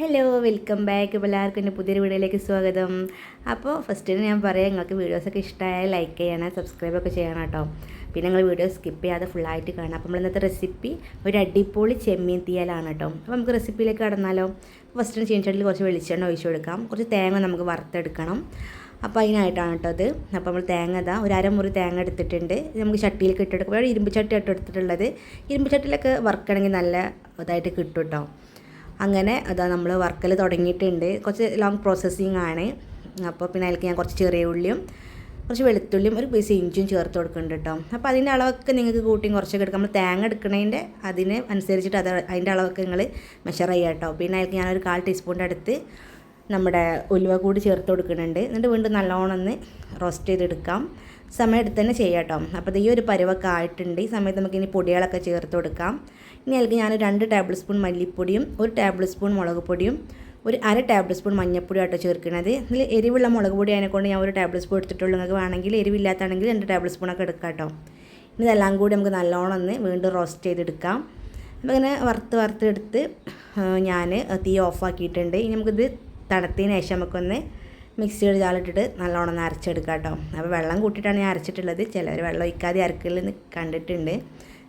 Hello welcome back എല്ലാവർക്കും എന്റെ പുതിയൊരു വീഡിയോയിലേക്ക് സ്വാഗതം. അപ്പോൾ ഫസ്റ്റിന് ഞാൻ പറയാം നിങ്ങൾക്ക് വീഡിയോസൊക്കെ ഇഷ്ടമായാൽ ലൈക്ക് ചെയ്യണം സബ്സ്ക്രൈബൊക്കെ ചെയ്യണം കേട്ടോ. പിന്നെ നിങ്ങൾ വീഡിയോ സ്കിപ്പ് ചെയ്യാതെ ഫുള്ളായിട്ട് കാണാം അപ്പോൾ നമ്മൾ ഇന്നത്തെ റെസിപ്പി ഒരു അടിപൊളി ചെമ്മീൻ തീയലാണ് കേട്ടോ. അപ്പോൾ നമുക്ക് റെസിപ്പിയിലേക്ക് കടന്നാലോ? ഫസ്റ്റിന് ചീനച്ചട്ടിൽ കുറച്ച് വെളിച്ചെണ്ണ ഒഴിച്ചു കൊടുക്കാം. കുറച്ച് തേങ്ങ നമുക്ക് വറുത്തെടുക്കണം. അപ്പോൾ അതിനായിട്ടാണ് കേട്ടോ അത് അപ്പോൾ നമ്മൾ തേങ്ങ ഇതാ ഒരു അരമുറി തേങ്ങ എടുത്തിട്ടുണ്ട്. നമുക്ക് ചട്ടിയിലേക്ക് ഇട്ടെടുക്കും ഇരുമ്പ് ചട്ടി ആയിട്ട് എടുത്തിട്ടുള്ളത്. ഇരുമ്പ് ചട്ടിയിലൊക്കെ വറുക്കണമെങ്കിൽ നല്ല ഇതായിട്ട് കിട്ടും കേട്ടോ. അങ്ങനെ അതാ നമ്മൾ വർക്കൽ തുടങ്ങിയിട്ടുണ്ട്. കുറച്ച് ലോങ് പ്രോസസ്സിങ് ആണ്. അപ്പോൾ പിന്നെ അതിലേക്ക് ഞാൻ കുറച്ച് ചെറിയ ഉള്ളിയും കുറച്ച് വെളുത്തുള്ളിയും ഒരു പീസ് ഇഞ്ചും ചേർത്ത് കൊടുക്കുന്നുണ്ട് കേട്ടോ അപ്പോൾ അതിന്റെ അളവൊക്കെ നിങ്ങൾക്ക് കൂട്ടിയും കുറച്ചൊക്കെ എടുക്കാം. നമ്മൾ തേങ്ങ എടുക്കുന്നതിന്റെ അതിന് അനുസരിച്ചിട്ട് അത് അതിന്റെ അളവൊക്കെ നിങ്ങൾ മെഷർ ചെയ്യുക കേട്ടോ പിന്നെ അതിലേക്ക് ഞാനൊരു കാൽ ടീസ്പൂണിന്റെ അടുത്ത് നമ്മുടെ ഉലുവ കൂടി ചേർത്ത് കൊടുക്കുന്നുണ്ട്. എന്നിട്ട് വീണ്ടും നല്ലോണം ഒന്ന് റോസ്റ്റ് ചെയ്തെടുക്കാം. സമയം എടുത്ത് തന്നെ ചെയ്യാം കേട്ടോ അപ്പോൾ ഈ ഒരു പരുവൊക്കെ ആയിട്ടുണ്ട്. ഈ സമയത്ത് നമുക്ക് ഇനി പൊടികളൊക്കെ ചേർത്ത് കൊടുക്കാം. ഇനി അതിലേക്ക് ഞാൻ രണ്ട് ടേബിൾ സ്പൂൺ മല്ലിപ്പൊടിയും ഒരു ടേബിൾ സ്പൂൺ മുളക് പൊടിയും ഒരു അര ടേബിൾ സ്പൂൺ മഞ്ഞപ്പൊടി ആട്ടോ ചേർക്കുന്നത്. ഇതിൽ എരിവുള്ള മുളക് പൊടി അതിനെക്കൊണ്ട് ഞാൻ ഒരു ടേബിൾ സ്പൂൺ എടുത്തിട്ടുള്ളൂ. നിങ്ങൾക്ക് വേണമെങ്കിൽ എരിവില്ലാത്താണെങ്കിൽ രണ്ട് ടേബിൾ സ്പൂണൊക്കെ എടുക്കാം കേട്ടോ. ഇനി ഇതെല്ലാം കൂടി നമുക്ക് നല്ലോണം ഒന്ന് വീണ്ടും റോസ്റ്റ് ചെയ്തെടുക്കാം. അപ്പോൾ ഇങ്ങനെ വറുത്ത് വറുത്തെടുത്ത് ഞാൻ തീ ഓഫാക്കിയിട്ടുണ്ട് ഇനി നമുക്കിത് തണുത്തതിന് ശേഷം നമുക്കൊന്ന് മിക്സിയുടെ ജാലിട്ടിട്ട് നല്ലോണം ഒന്ന് അരച്ചെടുക്കാം കേട്ടോ. അപ്പോൾ വെള്ളം കൂട്ടിയിട്ടാണ് ഞാൻ അരച്ചിട്ടുള്ളത്. ചിലവർ വെള്ളം ഒഴിക്കാതെ അരക്കലെന്ന് കണ്ടിട്ടുണ്ട്.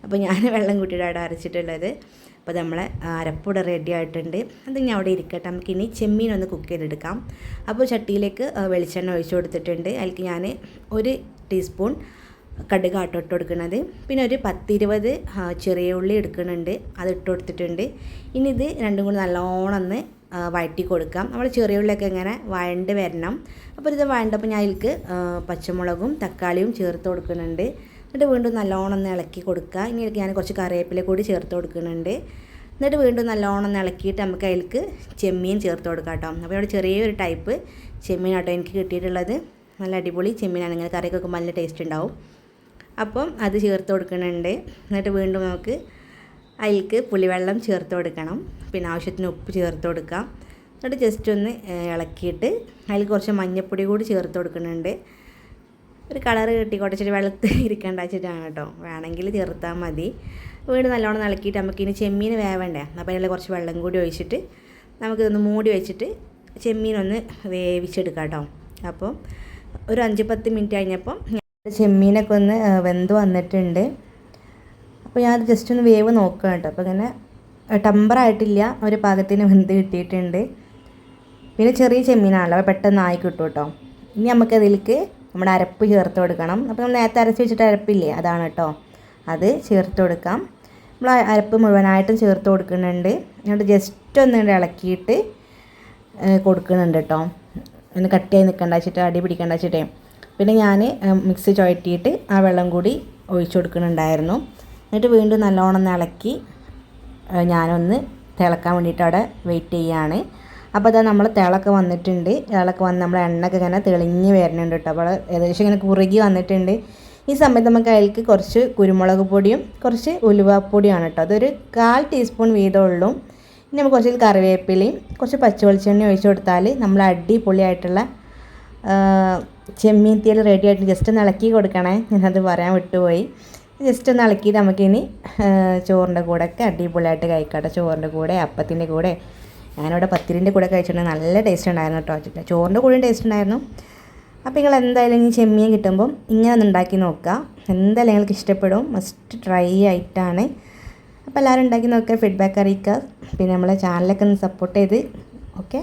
അപ്പോൾ ഞാൻ വെള്ളം കൂട്ടിയിട്ടാണ് അരച്ചിട്ടുള്ളത്. അപ്പോൾ നമ്മളെ അരപ്പൂടെ റെഡി ആയിട്ടുണ്ട്. അത് ഞാൻ അവിടെ ഇരിക്കട്ടെ. നമുക്ക് ഇനി ചെമ്മീൻ ഒന്ന് കുക്ക് ചെയ്തെടുക്കാം. അപ്പോൾ ചട്ടിയിലേക്ക് വെളിച്ചെണ്ണ ഒഴിച്ചു കൊടുത്തിട്ടുണ്ട്. അതിലേക്ക് ഞാൻ ഒരു ടീസ്പൂൺ കടുക് ആട്ടോ ഇട്ട് കൊടുക്കുന്നത് പിന്നെ ഒരു പത്തിരുപത് ചെറിയ ഉള്ളി എടുക്കുന്നുണ്ട് അത് ഇട്ട് കൊടുത്തിട്ടുണ്ട്. ഇനി ഇത് രണ്ടും കൂടി നല്ലോണം ഒന്ന് വഴറ്റി കൊടുക്കാം. നമ്മൾ ചെറിയ ഉള്ളിയൊക്കെ ഇങ്ങനെ വഴണ്ട് വരണം. അപ്പോൾ ഇത് വഴണ്ടപ്പോൾ ഞാൻ അതിൽക്ക് പച്ചമുളകും തക്കാളിയും ചേർത്ത് കൊടുക്കുന്നുണ്ട് എന്നിട്ട് വീണ്ടും നല്ലോണം ഒന്ന് ഇളക്കി കൊടുക്കുക. ഇനി ഞാൻ കുറച്ച് കറിവേപ്പില കൂടി ചേർത്ത് കൊടുക്കുന്നുണ്ട് എന്നിട്ട് വീണ്ടും നല്ലോണം ഇളക്കിയിട്ട് നമുക്ക് അതിലേക്ക് ചെമ്മീൻ ചേർത്ത് കൊടുക്കാം കേട്ടോ. അപ്പോൾ ഇവിടെ ചെറിയൊരു ടൈപ്പ് ചെമ്മീൻ ആട്ടോ എനിക്ക് കിട്ടിയിട്ടുള്ളത്. നല്ല അടിപൊളി ചെമ്മീനാണ്. ഇങ്ങനെ കറിയൊക്കെ വെക്കുമ്പോൾ നല്ല ടേസ്റ്റ് ഉണ്ടാവും. അപ്പം അത് ചേർത്ത് കൊടുക്കുന്നുണ്ട്. എന്നിട്ട് വീണ്ടും നമുക്ക് അതിലേക്ക് പുളിവെള്ളം ചേർത്ത് കൊടുക്കണം. പിന്നെ ആവശ്യത്തിന് ഉപ്പ് ചേർത്ത് കൊടുക്കാം എന്നിട്ട് ജസ്റ്റ് ഒന്ന് ഇളക്കിയിട്ട് അതിൽ കുറച്ച് മഞ്ഞൾപ്പൊടി കൂടി ചേർത്ത് കൊടുക്കുന്നുണ്ട്. ഒരു കളർ കിട്ടി കുറച്ചിട്ട് വെള്ളത്ത് ഇരിക്കേണ്ട വെച്ചിട്ടാണ് കേട്ടോ. വേണമെങ്കിൽ ചേർത്താൽ മതി. വീട് നല്ലോണം ഇളക്കിയിട്ട് നമുക്കിനി ചെമ്മീൻ വേവണ്ടേ? അപ്പോൾ അതിൽ കുറച്ച് വെള്ളം കൂടി ഒഴിച്ചിട്ട് നമുക്കിതൊന്ന് മൂടി വെച്ചിട്ട് ചെമ്മീനൊന്ന് വേവിച്ചെടുക്കാം കേട്ടോ. അപ്പം ഒരു അഞ്ച് പത്ത് മിനിറ്റ് കഴിഞ്ഞപ്പം ചെമ്മീനൊക്കെ ഒന്ന് വെന്ത് വന്നിട്ടുണ്ട്. അപ്പോൾ ഞാനത് ജസ്റ്റ് ഒന്ന് വേവ് നോക്കുക കേട്ടോ. അപ്പോൾ ഇങ്ങനെ ടമ്പറായിട്ടില്ല ഒരു പാകത്തിന് വെന്ത് കിട്ടിയിട്ടുണ്ട്. പിന്നെ ചെറിയ ചെമ്മീനാണല്ലോ അപ്പോൾ പെട്ടെന്ന് ആയി കിട്ടും കേട്ടോ. ഇനി നമുക്ക് അതിലേക്ക് നമ്മുടെ അരപ്പ് ചേർത്ത് കൊടുക്കണം. അപ്പോൾ നമ്മൾ നേരത്തെ അരച്ച് വെച്ചിട്ട് അരപ്പില്ലേ അതാണ് കേട്ടോ. അത് ചേർത്ത് കൊടുക്കാം. നമ്മൾ അരപ്പ് മുഴുവനായിട്ടും ചേർത്ത് കൊടുക്കുന്നുണ്ട്. എന്നിട്ട് ജസ്റ്റ് ഒന്ന് ഇളക്കിയിട്ട് കൊടുക്കുന്നുണ്ട് കേട്ടോ. ഒന്ന് കട്ടിയായി നിൽക്കണ്ട വെച്ചിട്ട് അടി പിടിക്കണ്ട വെച്ചിട്ടേ. പിന്നെ ഞാൻ മിക്സി ചുഴറ്റിയിട്ട് ആ വെള്ളം കൂടി ഒഴിച്ചു കൊടുക്കുന്നുണ്ടായിരുന്നു. എന്നിട്ട് വീണ്ടും നല്ലോണം ഇളക്കി ഞാനൊന്ന് തിളക്കാൻ വേണ്ടിയിട്ട് അവിടെ വെയിറ്റ് ചെയ്യുകയാണ് അപ്പോൾ അതാ നമ്മൾ തിളക്ക് വന്നിട്ടുണ്ട്. തിളക്ക് വന്ന് നമ്മൾ എണ്ണയൊക്കെ ഇങ്ങനെ തെളിഞ്ഞ് വരുന്നുണ്ട് കേട്ടോ. അപ്പോൾ ഏകദേശം ഇങ്ങനെ കുറുകി വന്നിട്ടുണ്ട്. ഈ സമയത്ത് നമുക്ക് അതിലേക്ക് കുറച്ച് കുരുമുളക് പൊടിയും കുറച്ച് ഉലുവാപ്പൊടിയാണ് കേട്ടോ. അതൊരു കാൽ ടീസ്പൂൺ വീതമുള്ളൂ ഇനി നമുക്ക് കുറച്ച് കറിവേപ്പിലയും കുറച്ച് പച്ചവെളിച്ചെണ്ണ ഒഴിച്ച് കൊടുത്താൽ നമ്മൾ അടിപൊളിയായിട്ടുള്ള ചെമ്മീൻ തീയൽ റെഡി ആയിട്ട് ജസ്റ്റ് ഒന്ന് ഇളക്കി കൊടുക്കണേ. ഞാനത് പറയാൻ വിട്ടുപോയി. ജസ്റ്റ് ഒന്ന് ഇളക്കി നമുക്കിനി ചോറിന്റെ കൂടെ ഒക്കെ അടിപൊളിയായിട്ട് കഴിക്കട്ടെ. ചോറിന്റെ കൂടെ അപ്പത്തിന്റെ കൂടെ. ഞാനിവിടെ പത്തിരിന്റെ കൂടെ കഴിച്ചിട്ടുണ്ടെങ്കിൽ നല്ല ടേസ്റ്റ് ഉണ്ടായിരുന്നു കേട്ടോ. ചോറിന്റെ കൂടെയും ടേസ്റ്റ് ഉണ്ടായിരുന്നു. അപ്പോൾ നിങ്ങൾ എന്തായാലും ഇനി ചെമ്മീൻ കിട്ടുമ്പോൾ ഇങ്ങനെ ഒന്ന് ഉണ്ടാക്കി നോക്കുക. എന്തായാലും നിങ്ങൾക്ക് ഇഷ്ടപ്പെടും. മസ്റ്റ് ട്രൈ ആയിട്ടാണ്. അപ്പോൾ എല്ലാവരും ഉണ്ടാക്കി നോക്കുക ഫീഡ്ബാക്ക് അറിയിക്കുക. പിന്നെ നമ്മളെ ചാനലൊക്കെ ഒന്ന് സപ്പോർട്ട് ചെയ്ത്. ഓക്കെ